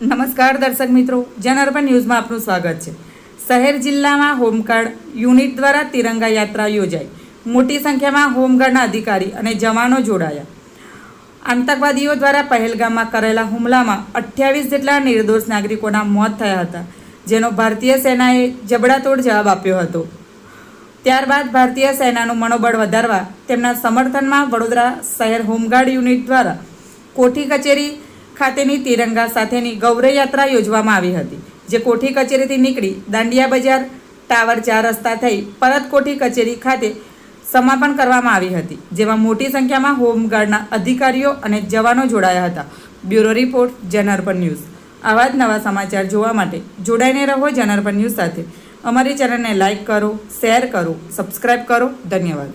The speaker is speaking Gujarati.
નમસ્કાર દર્શક મિત્રો જનઅર્બન ન્યૂઝમાં આપનું સ્વાગત છે. શહેર જિલ્લામાં હોમગાર્ડ યુનિટ દ્વારા તિરંગા યાત્રા યોજાઈ. મોટી સંખ્યામાં હોમગાર્ડના અધિકારી અને જવાનો જોડાયા. આતંકવાદીઓ દ્વારા પહેલગામમાં કરેલા હુમલામાં અઠ્યાવીસ જેટલા નિર્દોષ નાગરિકોના મોત થયા હતા, જેનો ભારતીય સેનાએ જબડાતોડ જવાબ આપ્યો હતો. ત્યારબાદ ભારતીય સેનાનું મનોબળ વધારવા તેમના સમર્થનમાં વડોદરા શહેર હોમગાર્ડ યુનિટ દ્વારા કોઠી કચેરી ખાતેની તિરંગા સાથેની ગૌરવયાત્રા યોજવામાં આવી હતી, જે કોઠી કચેરીથી નીકળી દાંડિયા બજાર ટાવર ચાર રસ્તા થઈ પરત કોઠી કચેરી ખાતે સમાપન કરવામાં આવી હતી, જેમાં મોટી સંખ્યામાં હોમગાર્ડના અધિકારીઓ અને જવાનો જોડાયા હતા. Bureau report Janarpan news. આવા જ નવા સમાચાર જોવા માટે જોડાઈને રહો જનઅર્પણ ન્યૂઝ સાથે. અમારી ચેનલને લાઇક કરો, શેર કરો સબસ્ક્રાઈબ કરો. ધન્યવાદ.